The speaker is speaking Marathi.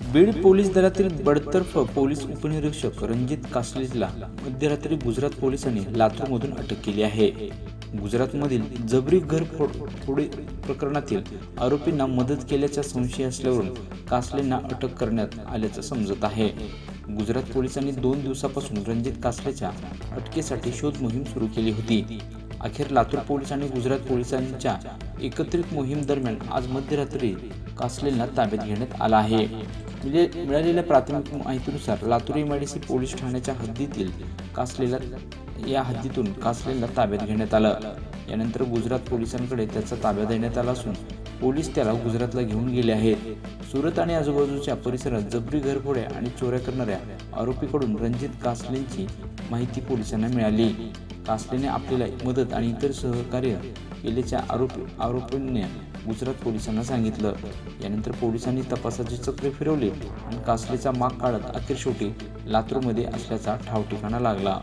बीड पोलीस दलातील बडतर्फ पोलीस उपनिरीक्षक रणजित कासलेला मध्यरात्री गुजरात पोलिसांनी लातूरमधून अटक केली आहे. गुजरातमधील जबरी घर फोड फोडी प्रकरणातील आरोपींना मदत केल्याचा संशय असल्यावरून कासलेंना अटक करण्यात आल्याचं समजत आहे. गुजरात पोलिसांनी दोन दिवसापासून रणजित कासलेच्या अटकेसाठी शोध मोहीम सुरू केली होती. अखेर लातूर पोलीस आणि गुजरात पोलिसांच्या एकत्रित मोहीम दरम्यान आज मध्यरात्री कासलेंना ताब्यात घेण्यात आला आहे. मिळे- मिळालेल्या प्राथमिक माहितीनुसार लातूर एमआयडीसी पोलीस ठाण्याच्या हद्दीतील कासलेला या हद्दीतून कासलेला ताब्यात घेण्यात आलं. यानंतर गुजरात पोलिसांकडे त्याचा ताब्यात देण्यात आला असून पोलीस त्याला गुजरातला घेऊन गेले आहेत. सुरत आणि आजूबाजूच्या परिसरात जबरी घरफोड्या आणि चोऱ्या करणाऱ्या आरोपीकडून रणजित कासलेंची माहिती पोलिसांना मिळाली. कासलेने आपल्याला मदत आणि इतर सहकार्य केल्याच्या आरोप आरोपींनी गुजरात पोलिसांना सांगितलं. यानंतर पोलिसांनी तपासाचे चक्र फिरवले आणि कासलेचा माग काढत अखेर शेवटी लातूरमध्ये असल्याचा ठावठिकाणा लागला.